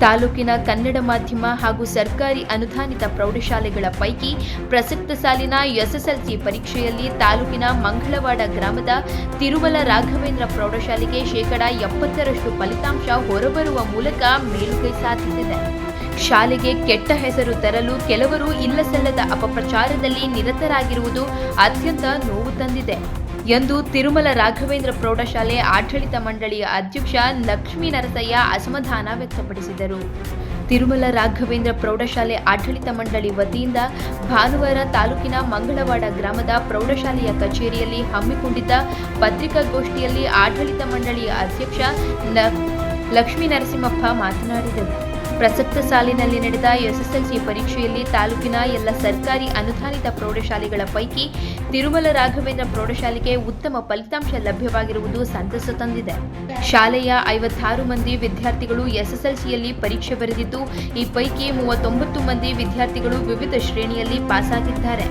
ತಾಲೂಕಿನ ಕನ್ನಡ ಮಾಧ್ಯಮ ಹಾಗೂ ಸರ್ಕಾರಿ ಅನುದಾನಿತ ಪ್ರೌಢಶಾಲೆಗಳ ಪೈಕಿ ಪ್ರಸಕ್ತ ಸಾಲಿನ ಎಸ್ಎಸ್ಎಲ್ಸಿ ಪರೀಕ್ಷೆಯಲ್ಲಿ ತಾಲೂಕಿನ ಮಂಗಳವಾಡ ಗ್ರಾಮದ ತಿರುಮಲ ರಾಘವೇಂದ್ರ ಪ್ರೌಢಶಾಲೆಗೆ ಶೇಕಡ ಎಪ್ಪತ್ತರಷ್ಟು ಫಲಿತಾಂಶ ಹೊರಬರುವ ಮೂಲಕ ಮೇಲುಗೈ ಸಾಧಿಸಿದೆ. ಶಾಲೆಗೆ ಕೆಟ್ಟ ಹೆಸರು ತರಲು ಕೆಲವರು ಇಲ್ಲಸಲ್ಲದ ಅಪಪ್ರಚಾರದಲ್ಲಿ ನಿರತರಾಗಿರುವುದು ಅತ್ಯಂತ ನೋವು ತಂದಿದೆ. ಎಂದು ತಿರುಮಲ ರಾಘವೇಂದ್ರ ಪ್ರೌಢಶಾಲೆ ಆಡಳಿತ ಮಂಡಳಿಯ ಅಧ್ಯಕ್ಷ ಲಕ್ಷ್ಮೀ ನರಸಯ್ಯ ಅಸಮಾಧಾನ ವ್ಯಕ್ತಪಡಿಸಿದರು. ತಿರುಮಲ ರಾಘವೇಂದ್ರ ಪ್ರೌಢಶಾಲೆ ಆಡಳಿತ ಮಂಡಳಿ ವತಿಯಿಂದ ಭಾನುವಾರ ತಾಲೂಕಿನ ಮಂಗಳವಾಡ ಗ್ರಾಮದ ಪ್ರೌಢಶಾಲೆಯ ಕಚೇರಿಯಲ್ಲಿ ಹಮ್ಮಿಕೊಂಡಿದ್ದ ಪತ್ರಿಕಾಗೋಷ್ಠಿಯಲ್ಲಿ ಆಡಳಿತ ಮಂಡಳಿಯ ಅಧ್ಯಕ್ಷ ಲಕ್ಷ್ಮೀ ನರಸಿಂಹಪ್ಪ ಮಾತನಾಡಿದರು. ಪ್ರಸಕ್ತ ಸಾಲಿನಲ್ಲಿ ನಡೆದ ಎಸ್ಎಸ್ಎಲ್ಸಿ ಪರೀಕ್ಷೆಯಲ್ಲಿ ತಾಲೂಕಿನ ಎಲ್ಲ ಸರ್ಕಾರಿ ಅನುದಾನಿತ ಪ್ರೌಢಶಾಲೆಗಳ ಪೈಕಿ ತಿರುಮಲ ರಾಘವೇಂದ್ರ ಪ್ರೌಢಶಾಲೆಗೆ ಉತ್ತಮ ಫಲಿತಾಂಶ ಲಭ್ಯವಾಗಿರುವುದು ಸಂತಸ ತಂದಿದೆ. ಶಾಲೆಯ ಐವತ್ತಾರು ಮಂದಿ ವಿದ್ಯಾರ್ಥಿಗಳು ಎಸ್ಎಸ್ಎಲ್ಸಿಯಲ್ಲಿ ಪರೀಕ್ಷೆ ಬರೆದಿದ್ದು, ಈ ಪೈಕಿ ಮೂವತ್ತೊಂಬತ್ತು ಮಂದಿ ವಿದ್ಯಾರ್ಥಿಗಳು ವಿವಿಧ ಶ್ರೇಣಿಯಲ್ಲಿ ಪಾಸಾಗಿದ್ದಾರೆ.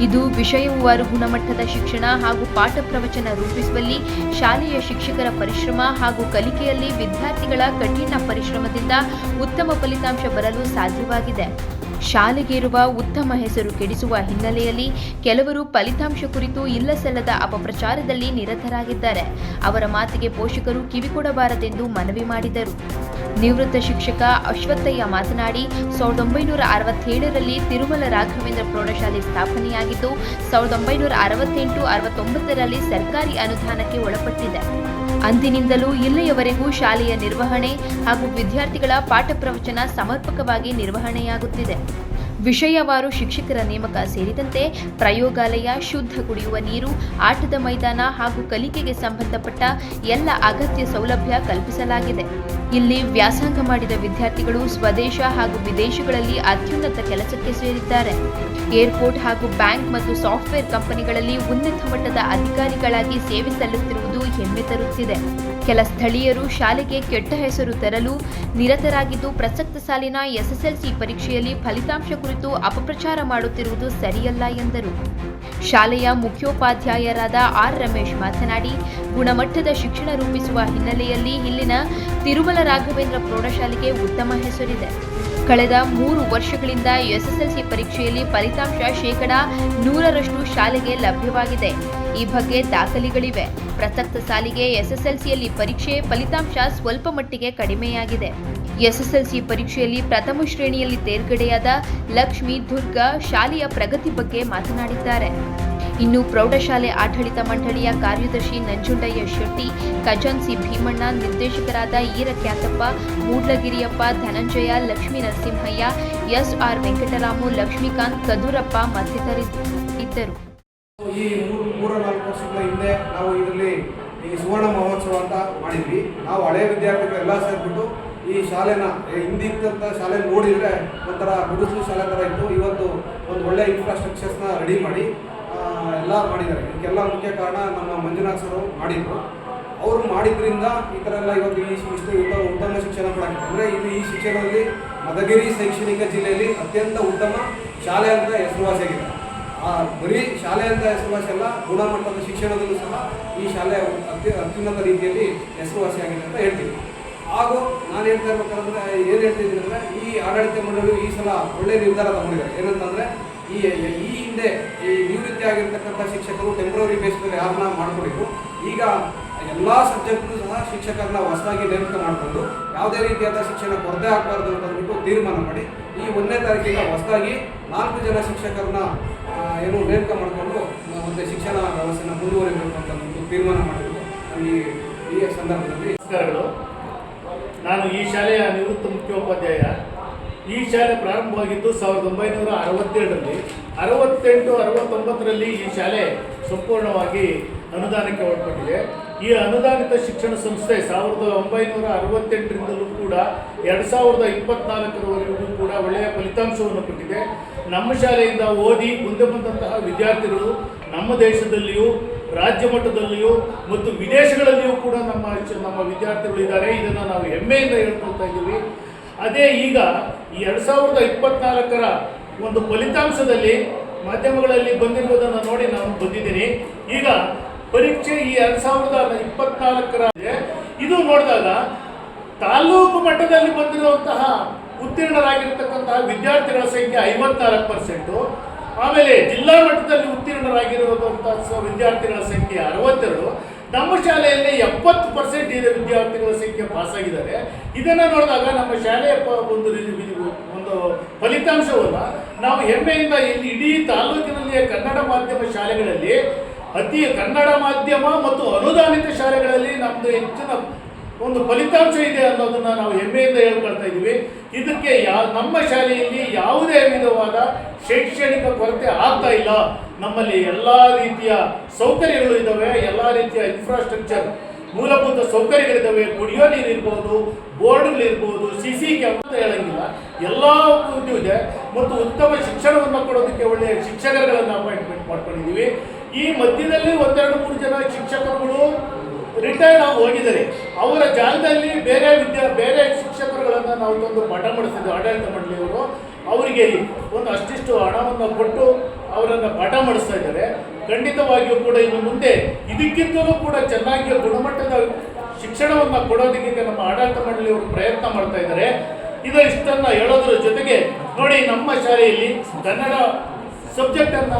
ಇದು ವಿಷಯವಾರು ಗುಣಮಟ್ಟದ ಶಿಕ್ಷಣ ಹಾಗೂ ಪಾಠ ಪ್ರವಚನ ರೂಪಿಸುವಲ್ಲಿ ಶಾಲೆಯ ಶಿಕ್ಷಕರ ಪರಿಶ್ರಮ ಹಾಗೂ ಕಲಿಕೆಯಲ್ಲಿ ವಿದ್ಯಾರ್ಥಿಗಳ ಕಠಿಣ ಪರಿಶ್ರಮದಿಂದ ಉತ್ತಮ ಫಲಿತಾಂಶ ಬರಲು ಸಾಧ್ಯವಾಗಿದೆ. ಶಾಲೆಗೆ ಇರುವ ಉತ್ತಮ ಹೆಸರು ಕೆಡಿಸುವ ಹಿನ್ನೆಲೆಯಲ್ಲಿ ಕೆಲವರು ಫಲಿತಾಂಶ ಕುರಿತು ಇಲ್ಲಸಲ್ಲದ ಅಪಪ್ರಚಾರದಲ್ಲಿ ನಿರತರಾಗಿದ್ದಾರೆ. ಅವರ ಮಾತಿಗೆ ಪೋಷಕರು ಕಿವಿಕೊಡಬಾರದೆಂದು ಮನವಿ ಮಾಡಿದರು. ನಿವೃತ್ತ ಶಿಕ್ಷಕ ಅಶ್ವತ್ಥಯ್ಯ ಮಾತನಾಡಿ, ಸಾವಿರದ ಒಂಬೈನೂರ ಅರವತ್ತೇಳರಲ್ಲಿ ತಿರುಮಲ ರಾಘವೇಂದ್ರ ಪ್ರೌಢಶಾಲೆ ಸ್ಥಾಪನೆಯಾಗಿದ್ದು, ಸಾವಿರದ ಒಂಬೈನೂರ ಅರವತ್ತೆಂಟು ಅರವತ್ತೊಂಬತ್ತರಲ್ಲಿ ಸರ್ಕಾರಿ ಅನುದಾನಕ್ಕೆ ಒಳಪಟ್ಟಿದೆ. ಅಂದಿನಿಂದಲೂ ಇಲ್ಲಿಯವರೆಗೂ ಶಾಲೆಯ ನಿರ್ವಹಣೆ ಹಾಗೂ ವಿದ್ಯಾರ್ಥಿಗಳ ಪಾಠ ಪ್ರವಚನ ಸಮರ್ಪಕವಾಗಿ ನಿರ್ವಹಣೆಯಾಗುತ್ತಿದೆ. ವಿಷಯವಾರು ಶಿಕ್ಷಕರ ನೇಮಕ ಸೇರಿದಂತೆ ಪ್ರಯೋಗಾಲಯ ಶುದ್ಧ ಕುಡಿಯುವ ನೀರು, ಆಟದ ಮೈದಾನ ಹಾಗೂ ಕಲಿಕೆಗೆ ಸಂಬಂಧಪಟ್ಟ ಎಲ್ಲ ಅಗತ್ಯ ಸೌಲಭ್ಯ ಕಲ್ಪಿಸಲಾಗಿದೆ. ಇಲ್ಲಿ ವ್ಯಾಸಂಗ ಮಾಡಿದ ವಿದ್ಯಾರ್ಥಿಗಳು ಸ್ವದೇಶ ಹಾಗೂ ವಿದೇಶಗಳಲ್ಲಿ ಅತ್ಯುನ್ನತ ಕೆಲಸಕ್ಕೆ ಸೇರಿದ್ದಾರೆ. ಏರ್ಪೋರ್ಟ್ ಹಾಗೂ ಬ್ಯಾಂಕ್ ಮತ್ತು ಸಾಫ್ಟ್ವೇರ್ ಕಂಪನಿಗಳಲ್ಲಿ ಉನ್ನತ ಮಟ್ಟದ ಅಧಿಕಾರಿಗಳಾಗಿ ಸೇವೆ ಸಲ್ಲುತ್ತಿರುವುದು ಹೆಮ್ಮೆ ತರುತ್ತಿದೆ. ಕೆಲ ಸ್ಥಳೀಯರು ಶಾಲೆಗೆ ಕೆಟ್ಟ ಹೆಸರು ತರಲು ನಿರತರಾಗಿದ್ದು ಪ್ರಸಕ್ತ ಸಾಲಿನ ಎಸ್ಎಸ್ಎಲ್ಸಿ ಪರೀಕ್ಷೆಯಲ್ಲಿ ಫಲಿತಾಂಶ ಕುರಿತು ಅಪಪ್ರಚಾರ ಮಾಡುತ್ತಿರುವುದು ಸರಿಯಲ್ಲ ಎಂದರು. ಶಾಲೆಯ ಮುಖ್ಯೋಪಾಧ್ಯಾಯರಾದ ಆರ್ ರಮೇಶ್ ಮಾತನಾಡಿ, ಗುಣಮಟ್ಟದ ಶಿಕ್ಷಣ ರೂಪಿಸುವ ಹಿನ್ನೆಲೆಯಲ್ಲಿ ಇಲ್ಲಿನ ತಿರುಮಲ ರಾಘವೇಂದ್ರ ಪ್ರೌಢಶಾಲೆಗೆ ಉತ್ತಮ ಹೆಸರಿದೆ. ಕಳೆದ ಮೂರು ವರ್ಷಗಳಿಂದ ಎಸ್ಎಸ್ಎಲ್ಸಿ ಪರೀಕ್ಷೆಯಲ್ಲಿ ಫಲಿತಾಂಶ ಶೇಕಡಾ ನೂರರಷ್ಟು ಶಾಲೆಗೆ ಲಭ್ಯವಾಗಿದೆ. ಈ ಬಗ್ಗೆ ದಾಖಲೆಗಳಿವೆ. ಪ್ರಸಕ್ತ ಸಾಲಿಗೆ ಎಸ್ಎಸ್ಎಲ್ಸಿಯಲ್ಲಿ ಪರೀಕ್ಷೆ ಫಲಿತಾಂಶ ಸ್ವಲ್ಪ ಮಟ್ಟಿಗೆ ಕಡಿಮೆಯಾಗಿದೆ. ಎಸ್ಎಸ್ಎಲ್ಸಿ ಪರೀಕ್ಷೆಯಲ್ಲಿ ಪ್ರಥಮ ಶ್ರೇಣಿಯಲ್ಲಿ ತೇರ್ಗಡೆಯಾದ ಲಕ್ಷ್ಮಿ ದುರ್ಗಾ ಶಾಲೆಯ ಪ್ರಗತಿ ಬಗ್ಗೆ ಮಾತನಾಡಿದ್ದಾರೆ. ಇನ್ನು ಪ್ರೌಢಶಾಲೆ ಆಡಳಿತ ಮಂಡಳಿಯ ಕಾರ್ಯದರ್ಶಿ ನಂಜುಂಡಯ್ಯ ಶೆಟ್ಟಿ ಖಜಾನ್ಸಿ ಭೀಮಣ್ಣ, ನಿರ್ದೇಶಕರಾದ ಈರ ಕ್ಯಾತಪ್ಪ ಮೂಡ್ಲಗಿರಿಯಪ್ಪ, ಧನಂಜಯ, ಲಕ್ಷ್ಮೀ ನರಸಿಂಹಯ್ಯ ಎಸ್ ಆರ್ ವೆಂಕಟರಾಮು, ಲಕ್ಷ್ಮೀಕಾಂತ್ ಕದೂರಪ್ಪ ಮತ್ತಿತರಿದ್ದರು. ಈ ಮೂರು ನಾಲ್ಕು ವರ್ಷಗಳ ಹಿಂದೆ ನಾವು ಇದರಲ್ಲಿ ಈ ಸುವರ್ಣ ಮಹೋತ್ಸವ ಅಂತ ಮಾಡಿದ್ವಿ. ನಾವು ಹಳೆಯ ವಿದ್ಯಾರ್ಥಿಗಳು ಎಲ್ಲ ಸೇರಿಬಿಟ್ಟು ಈ ಶಾಲೆನ ಹಿಂದಿದ್ದಂಥ ಶಾಲೆ ನೋಡಿದರೆ ಒಂಥರ ಗುಡಿಸಲು ಶಾಲೆ ಥರ ಇತ್ತು. ಇವತ್ತು ಒಂದು ಒಳ್ಳೆ ಇನ್ಫ್ರಾಸ್ಟ್ರಕ್ಚರ್ಸ್ನ ರೆಡಿ ಮಾಡಿ ಎಲ್ಲ ಮಾಡಿದ್ದಾರೆ. ಇದಕ್ಕೆಲ್ಲ ಮುಖ್ಯ ಕಾರಣ ನಮ್ಮ ಮಂಜುನಾಥ್ ಸರ್ ಮಾಡಿದ್ರು. ಅವರು ಮಾಡಿದ್ರಿಂದ ಈ ಥರ ಎಲ್ಲ ಇವತ್ತು ಈ ಇಷ್ಟು ಉತ್ತಮ ಶಿಕ್ಷಣ ಕೊಡಕ್ಕೆ ಅಂದರೆ ಇದು ಈ ಶಿಕ್ಷಣದಲ್ಲಿ ಮದಗಿರಿ ಶೈಕ್ಷಣಿಕ ಜಿಲ್ಲೆಯಲ್ಲಿ ಅತ್ಯಂತ ಉತ್ತಮ ಶಾಲೆ ಅಂತ ಹೆಸರುವಾಸಿಯಾಗಿದೆ ಆ ಬರೀ ಶಾಲೆ ಅಂತ ಹೆಸರುವಾಸಿ ಅಲ್ಲ, ಗುಣಮಟ್ಟದ ಶಿಕ್ಷಣದಲ್ಲೂ ಸಹ ಈ ಶಾಲೆ ಅತ್ಯ ಅತ್ಯುನ್ನತ ರೀತಿಯಲ್ಲಿ ಹೆಸರುವಾಸಿಯಾಗಿದೆ ಅಂತ ಹೇಳ್ತೀವಿ. ಹಾಗೂ ನಾನು ಹೇಳ್ತಾ ಇರ್ಬೇಕಾದ್ರೆ, ಏನು ಹೇಳ್ತಿದ್ದೀನಿ ಅಂದರೆ ಈ ಆಡಳಿತ ಮಂಡಳಿ ಈ ಸಲ ಒಳ್ಳೆಯ ನಿರ್ಧಾರ ತಗೊಂಡಿದ್ದಾರೆ ಏನಂತಂದರೆ ಈ ಈ ಹಿಂದೆ ಈ ನಿವೃತ್ತಿ ಆಗಿರ್ತಕ್ಕಂಥ ಶಿಕ್ಷಕರು ಟೆಂಪ್ರವರಿ ಬೇಸ್ ಮೇಲೆ ಯಾರನ್ನ ಮಾಡ್ಕೊಂಡಿದ್ರು. ಈಗ ಎಲ್ಲ ಸಬ್ಜೆಕ್ಟ್ನು ಸಹ ಶಿಕ್ಷಕರನ್ನ ಹೊಸದಾಗಿ ನೇಮಕ ಮಾಡಿಕೊಂಡು ಯಾವುದೇ ರೀತಿಯಾದ ಶಿಕ್ಷಣ ಕೊರತೆ ಆಗಬಾರ್ದು ಅಂತ ಅಂದ್ಬಿಟ್ಟು ತೀರ್ಮಾನ ಮಾಡಿ, ಈ ಒಂದನೇ ತಾರೀಕಿಗೆ ಹೊಸದಾಗಿ ನಾಲ್ಕು ಜನ ಶಿಕ್ಷಕರನ್ನ ಏನು ನೇಮಕ ಮಾಡಿಕೊಂಡು ಮತ್ತೆ ಶಿಕ್ಷಣ ವ್ಯವಸ್ಥೆನ ಮುಂದುವರಿಬೇಕು ಅಂತ ಅಂದ್ಬಿಟ್ಟು ತೀರ್ಮಾನ ಮಾಡಿದ್ರು ಈ ಈ ಸಂದರ್ಭದಲ್ಲಿ. ನಮಸ್ಕಾರಗಳು. ನಾನು ಈ ಶಾಲೆಯ ನಿವೃತ್ತ ಮುಖ್ಯೋಪಾಧ್ಯಾಯ ಈ ಶಾಲೆ ಪ್ರಾರಂಭವಾಗಿದ್ದು ಸಾವಿರದ ಒಂಬೈನೂರ ಅರವತ್ತೇಳರಲ್ಲಿ. ಅರವತ್ತೆಂಟು, ಅರವತ್ತೊಂಬತ್ತರಲ್ಲಿ ಈ ಶಾಲೆ ಸಂಪೂರ್ಣವಾಗಿ ಅನುದಾನಕ್ಕೆ ಒಳಪಟ್ಟಿದೆ. ಈ ಅನುದಾನಿತ ಶಿಕ್ಷಣ ಸಂಸ್ಥೆ ಸಾವಿರದ ಒಂಬೈನೂರ ಅರವತ್ತೆಂಟರಿಂದಲೂ ಕೂಡ ಎರಡು ಸಾವಿರದ ಇಪ್ಪತ್ನಾಲ್ಕರವರೆಗೂ ಕೂಡ ಒಳ್ಳೆಯ ಫಲಿತಾಂಶವನ್ನು ಕೊಟ್ಟಿದೆ. ನಮ್ಮ ಶಾಲೆಯಿಂದ ಓದಿ ಮುಂದೆ ಬಂದಂತಹ ವಿದ್ಯಾರ್ಥಿಗಳು ನಮ್ಮ ದೇಶದಲ್ಲಿಯೂ, ರಾಜ್ಯ ಮಟ್ಟದಲ್ಲಿಯೂ ಮತ್ತು ವಿದೇಶಗಳಲ್ಲಿಯೂ ಕೂಡ ನಮ್ಮ ನಮ್ಮ ವಿದ್ಯಾರ್ಥಿಗಳು ಇದ್ದಾರೆ ಇದನ್ನು ನಾವು ಹೆಮ್ಮೆಯಿಂದ ಹೇಳ್ಕೊಳ್ತಾ ಇದ್ದೀವಿ. ಅದೇ ಈಗ ಈ ಎರಡು ಸಾವಿರದ ಇಪ್ಪತ್ನಾಲ್ಕರ ಒಂದು ಫಲಿತಾಂಶದಲ್ಲಿ ಮಾಧ್ಯಮಗಳಲ್ಲಿ ಬಂದಿರುವುದನ್ನು ನೋಡಿ ನಾನು ಬಂದಿದ್ದೀನಿ. ಈಗ ಪರೀಕ್ಷೆ ಈ ಎರಡು ಸಾವಿರದ ಇಪ್ಪತ್ನಾಲ್ಕರ ಇದು. ನೋಡಿದಾಗ ತಾಲೂಕು ಮಟ್ಟದಲ್ಲಿ ಬಂದಿರುವಂತಹ ಉತ್ತೀರ್ಣರಾಗಿರ್ತಕ್ಕಂತಹ ವಿದ್ಯಾರ್ಥಿಗಳ ಸಂಖ್ಯೆ ಐವತ್ನಾಲ್ಕು ಪರ್ಸೆಂಟು. ಆಮೇಲೆ ಜಿಲ್ಲಾ ಮಟ್ಟದಲ್ಲಿ ಉತ್ತೀರ್ಣರಾಗಿರುವಂತಹ ವಿದ್ಯಾರ್ಥಿಗಳ ಸಂಖ್ಯೆ ಅರವತ್ತೆರಡು. ನಮ್ಮ ಶಾಲೆಯಲ್ಲಿ ಎಪ್ಪತ್ತು ಪರ್ಸೆಂಟ್ ಇದೆ ವಿದ್ಯಾರ್ಥಿಗಳ ಸಂಖ್ಯೆ ಪಾಸಾಗಿದ್ದಾರೆ ಇದನ್ನು ನೋಡಿದಾಗ ನಮ್ಮ ಶಾಲೆಯ ಒಂದು ಒಂದು ಫಲಿತಾಂಶವಲ್ಲ ನಾವು ಹೆಮ್ಮೆಯಿಂದ ಇಲ್ಲಿ ಇಡೀ ತಾಲೂಕಿನಲ್ಲಿಯ ಕನ್ನಡ ಮಾಧ್ಯಮ ಶಾಲೆಗಳಲ್ಲಿ, ಅತಿ ಕನ್ನಡ ಮಾಧ್ಯಮ ಮತ್ತು ಅನುದಾನಿತ ಶಾಲೆಗಳಲ್ಲಿ ನಮ್ಮದು ಹೆಚ್ಚಿನ ಒಂದು ಫಲಿತಾಂಶ ಇದೆ ಅನ್ನೋದನ್ನು ನಾವು ಹೆಮ್ಮೆಯಿಂದ ಹೇಳ್ಕೊಳ್ತಾ ಇದ್ದೀವಿ. ಇದಕ್ಕೆ ಯಾ, ನಮ್ಮ ಶಾಲೆಯಲ್ಲಿ ಯಾವುದೇ ವಿಧವಾದ ಶೈಕ್ಷಣಿಕ ಕೊರತೆ ಆಗ್ತಾ ಇಲ್ಲ. ನಮ್ಮಲ್ಲಿ ಎಲ್ಲ ರೀತಿಯ ಸೌಕರ್ಯಗಳು ಇದ್ದಾವೆ, ಎಲ್ಲ ರೀತಿಯ ಇನ್ಫ್ರಾಸ್ಟ್ರಕ್ಚರ್ ಮೂಲಭೂತ ಸೌಕರ್ಯಗಳಿದ್ದಾವೆ. ಕುಡಿಯೋ ನೀರು ಇರ್ಬೋದು, ಬೋರ್ಡ್ಗಳು ಇರ್ಬೋದು ಸಿ ಸಿ ಅಂತ ಹೇಳಂಗಿಲ್ಲ. ಎಲ್ಲ ಇದು ಇದೆ. ಮತ್ತು ಉತ್ತಮ ಶಿಕ್ಷಣವನ್ನು ಕೊಡೋದಕ್ಕೆ ಒಳ್ಳೆಯ ಶಿಕ್ಷಕರುಗಳನ್ನು ಅಪಾಯಿಂಟ್ಮೆಂಟ್ ಮಾಡ್ಕೊಂಡಿದ್ದೀವಿ. ಈ ಮಧ್ಯದಲ್ಲಿ ಒಂದೆರಡು ಮೂರು ಜನ ಶಿಕ್ಷಕರುಗಳು ರಿಟೈರ್ಡ್ ಆಗಿ ಹೋಗಿದ್ದಾರೆ. ಅವರ ಜಾಗದಲ್ಲಿ ಬೇರೆ ವಿದ್ಯಾ, ಬೇರೆ ಶಿಕ್ಷಕರುಗಳನ್ನು ನಾವು ತಂದು ಪಾಠ ಮಾಡಿಸಿದ್ವಿ ಆಡಳಿತ ಮಂಡಳಿಯವರು. ಅವರಿಗೆ ಒಂದು ಅಷ್ಟಿಷ್ಟು ಹಣವನ್ನು ಕೊಟ್ಟು ಅವರನ್ನು ಪಾಠ ಮಾಡಿಸ್ತಾ ಇದ್ದಾರೆ. ಖಂಡಿತವಾಗಿಯೂ ಕೂಡ ಇನ್ನು ಮುಂದೆ ಇದಕ್ಕಿಂತಲೂ ಕೂಡ ಚೆನ್ನಾಗಿ ಗುಣಮಟ್ಟದ ಶಿಕ್ಷಣವನ್ನು ಕೊಡೋದಕ್ಕೆ ನಮ್ಮ ಆಡಳಿತ ಮಂಡಳಿಯವರು ಪ್ರಯತ್ನ ಮಾಡ್ತಾ ಇದ್ದಾರೆ. ಇದು ಇಷ್ಟನ್ನು ಹೇಳೋದ್ರ ಜೊತೆಗೆ ನೋಡಿ ನಮ್ಮ ಶಾಲೆಯಲ್ಲಿ ಕನ್ನಡ ಸಬ್ಜೆಕ್ಟನ್ನು